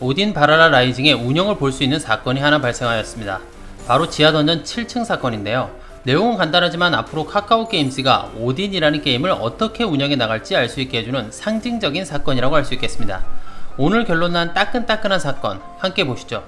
오딘 바라라 라이징의 운영을 볼 수 있는 사건이 하나 발생하였습니다. 바로 지하 던전 7층 사건인데요. 내용은 간단하지만 앞으로 카카오 게임즈가 오딘이라는 게임을 어떻게 운영해 나갈지 알 수 있게 해주는 상징적인 사건이라고 할 수 있겠습니다. 오늘 결론 난 따끈따끈한 사건 함께 보시죠.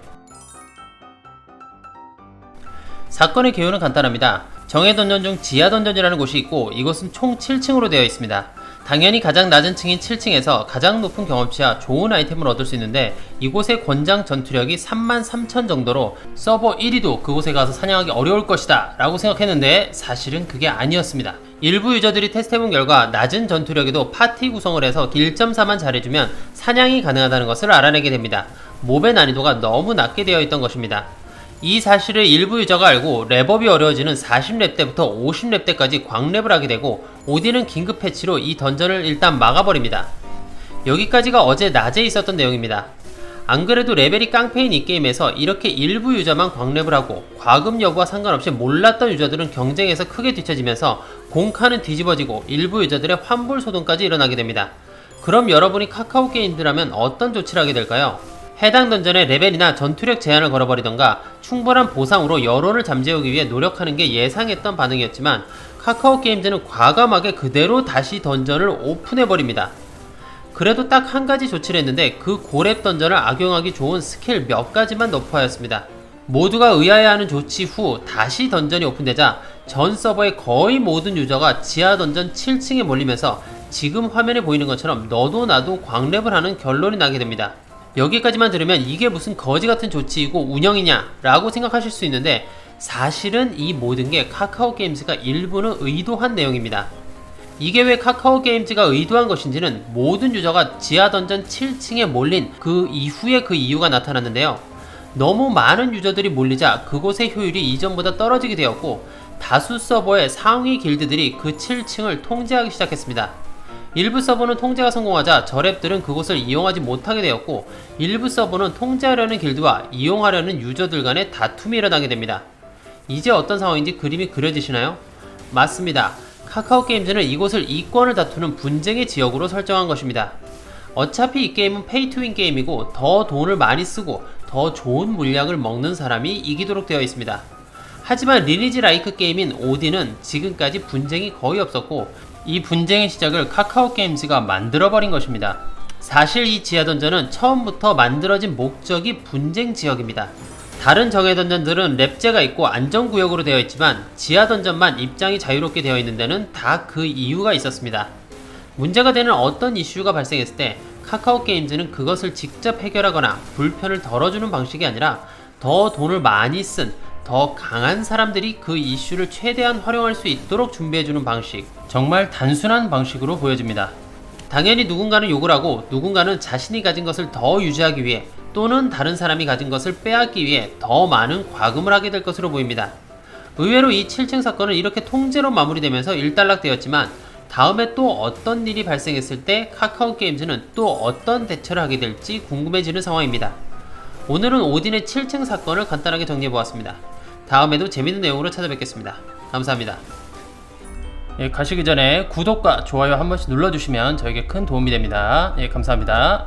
사건의 개요는 간단합니다. 정해 던전 중 지하 던전이라는 곳이 있고 이곳은 총 7층으로 되어 있습니다. 당연히 가장 낮은 층인 7층에서 가장 높은 경험치와 좋은 아이템을 얻을 수 있는데 이곳의 권장 전투력이 33,000 정도로 서버 1위도 그곳에 가서 사냥하기 어려울 것이다 라고 생각했는데 사실은 그게 아니었습니다. 일부 유저들이 테스트해본 결과 낮은 전투력에도 파티 구성을 해서 1.4만 잘해주면 사냥이 가능하다는 것을 알아내게 됩니다. 몹의 난이도가 너무 낮게 되어 있던 것입니다. 이 사실을 일부 유저가 알고 랩업이 어려워지는 40렙 때부터 50렙 때까지 광랩을 하게 되고 오딘은 긴급 패치로 이 던전을 일단 막아버립니다. 여기까지가 어제 낮에 있었던 내용입니다. 안 그래도 레벨이 깡패인 이 게임에서 이렇게 일부 유저만 광랩을 하고 과금 여부와 상관없이 몰랐던 유저들은 경쟁에서 크게 뒤처지면서 공카는 뒤집어지고 일부 유저들의 환불 소동까지 일어나게 됩니다. 그럼 여러분이 카카오 게임즈라면 어떤 조치를 하게 될까요? 해당 던전의 레벨이나 전투력 제한을 걸어버리던가 충분한 보상으로 여론을 잠재우기 위해 노력하는 게 예상했던 반응이었지만 카카오 게임즈는 과감하게 그대로 다시 던전을 오픈해버립니다. 그래도 딱 한 가지 조치를 했는데 그 고렙 던전을 악용하기 좋은 스킬 몇 가지만 넣고하였습니다. 모두가 의아해하는 조치 후 다시 던전이 오픈되자 전 서버의 거의 모든 유저가 지하 던전 7층에 몰리면서 지금 화면에 보이는 것처럼 너도 나도 광랩을 하는 결론이 나게 됩니다. 여기까지만 들으면 이게 무슨 거지 같은 조치이고 운영이냐 라고 생각하실 수 있는데 사실은 이 모든 게 카카오 게임즈가 일부는 의도한 내용입니다. 이게 왜 카카오 게임즈가 의도한 것인지는 모든 유저가 지하 던전 7층에 몰린 그 이후에 그 이유가 나타났는데요. 너무 많은 유저들이 몰리자 그곳의 효율이 이전보다 떨어지게 되었고 다수 서버의 상위 길드들이 그 7층을 통제하기 시작했습니다. 일부 서버는 통제가 성공하자 저랩들은 그곳을 이용하지 못하게 되었고 일부 서버는 통제하려는 길드와 이용하려는 유저들 간의 다툼이 일어나게 됩니다. 이제 어떤 상황인지 그림이 그려지시나요? 맞습니다. 카카오 게임즈는 이곳을 이권을 다투는 분쟁의 지역으로 설정한 것입니다. 어차피 이 게임은 페이 투윈 게임이고 더 돈을 많이 쓰고 더 좋은 물량을 먹는 사람이 이기도록 되어 있습니다. 하지만 리니지 라이크 게임인 오딘은 지금까지 분쟁이 거의 없었고 이 분쟁의 시작을 카카오 게임즈가 만들어버린 것입니다. 사실 이 지하 던전은 처음부터 만들어진 목적이 분쟁 지역입니다. 다른 정해 던전들은 랩제가 있고 안전구역으로 되어 있지만 지하 던전만 입장이 자유롭게 되어 있는 데는 다 그 이유가 있었습니다. 문제가 되는 어떤 이슈가 발생했을 때 카카오 게임즈는 그것을 직접 해결하거나 불편을 덜어주는 방식이 아니라 더 돈을 많이 쓴 더 강한 사람들이 그 이슈를 최대한 활용할 수 있도록 준비해주는 방식. 정말 단순한 방식으로 보여집니다. 당연히 누군가는 욕을 하고 누군가는 자신이 가진 것을 더 유지하기 위해 또는 다른 사람이 가진 것을 빼앗기 위해 더 많은 과금을 하게 될 것으로 보입니다. 의외로 이 7층 사건은 이렇게 통제로 마무리되면서 일단락되었지만 다음에 또 어떤 일이 발생했을 때 카카오 게임즈는 또 어떤 대처를 하게 될지 궁금해지는 상황입니다. 오늘은 오딘의 7층 사건을 간단하게 정리해 보았습니다. 다음에도 재밌는 내용으로 찾아뵙겠습니다. 감사합니다. 예, 가시기 전에 구독과 좋아요 한 번씩 눌러주시면 저에게 큰 도움이 됩니다. 예, 감사합니다.